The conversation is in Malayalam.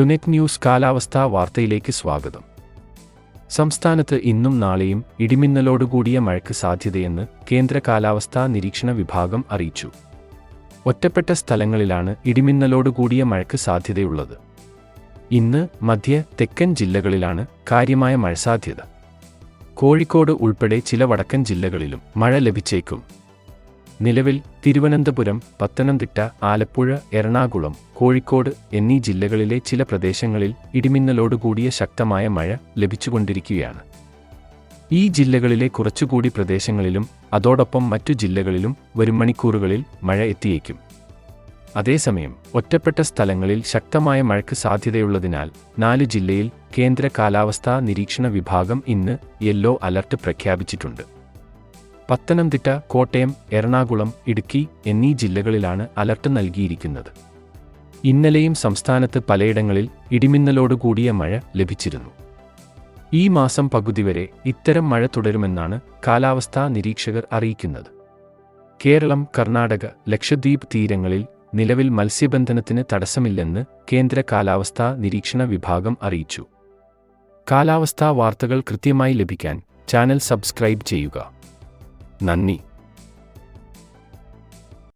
ടുനെറ്റ് ന്യൂസ് കാലാവസ്ഥാ വാർത്തയിലേക്ക് സ്വാഗതം. സംസ്ഥാനത്ത് ഇന്നും നാളെയും ഇടിമിന്നലോടുകൂടിയ മഴയ്ക്ക് സാധ്യതയെന്ന് കേന്ദ്ര കാലാവസ്ഥാ നിരീക്ഷണ വിഭാഗം അറിയിച്ചു. ഒറ്റപ്പെട്ട സ്ഥലങ്ങളിലാണ് ഇടിമിന്നലോടുകൂടിയ മഴയ്ക്ക് സാധ്യതയുള്ളത്. ഇന്ന് മധ്യ തെക്കൻ ജില്ലകളിലാണ് കാര്യമായ മഴ സാധ്യത. കോഴിക്കോട് ഉൾപ്പെടെ ചില വടക്കൻ ജില്ലകളിലും മഴ ലഭിച്ചേക്കും. നിലവിൽ തിരുവനന്തപുരം പത്തനംതിട്ട ആലപ്പുഴ എറണാകുളം കോഴിക്കോട് എന്നീ ജില്ലകളിലെ ചില പ്രദേശങ്ങളിൽ ഇടിമിന്നലോടുകൂടിയ ശക്തമായ മഴ ലഭിച്ചുകൊണ്ടിരിക്കുകയാണ്. ഈ ജില്ലകളിലെ കുറച്ചുകൂടി പ്രദേശങ്ങളിലും അതോടൊപ്പം മറ്റു ജില്ലകളിലും വരും മണിക്കൂറുകളിൽ മഴ എത്തിയേക്കും. അതേസമയം ഒറ്റപ്പെട്ട സ്ഥലങ്ങളിൽ ശക്തമായ മഴയ്ക്ക് സാധ്യതയുള്ളതിനാൽ നാല് ജില്ലയിൽ കേന്ദ്ര കാലാവസ്ഥാ നിരീക്ഷണ വിഭാഗം ഇന്ന് യെല്ലോ അലർട്ട് പ്രഖ്യാപിച്ചിട്ടുണ്ട്. പത്തനംതിട്ട കോട്ടയം എറണാകുളം ഇടുക്കി എന്നീ ജില്ലകളിലാണ് അലർട്ട് നൽകിയിരിക്കുന്നത്. ഇന്നലെയും സംസ്ഥാനത്ത് പലയിടങ്ങളിൽ ഇടിമിന്നലോടുകൂടിയ മഴ ലഭിച്ചിരുന്നു. ഈ മാസം പകുതി വരെ ഇത്തരം മഴ തുടരുമെന്നാണ് കാലാവസ്ഥാ നിരീക്ഷകർ അറിയിക്കുന്നത്. കേരളം കർണാടക ലക്ഷദ്വീപ് തീരങ്ങളിൽ നിലവിൽ മത്സ്യബന്ധനത്തിന് തടസ്സമില്ലെന്ന് കേന്ദ്ര കാലാവസ്ഥാ നിരീക്ഷണ വിഭാഗം അറിയിച്ചു. കാലാവസ്ഥാ വാർത്തകൾ കൃത്യമായി ലഭിക്കാൻ ചാനൽ സബ്സ്ക്രൈബ് ചെയ്യുക. 难逆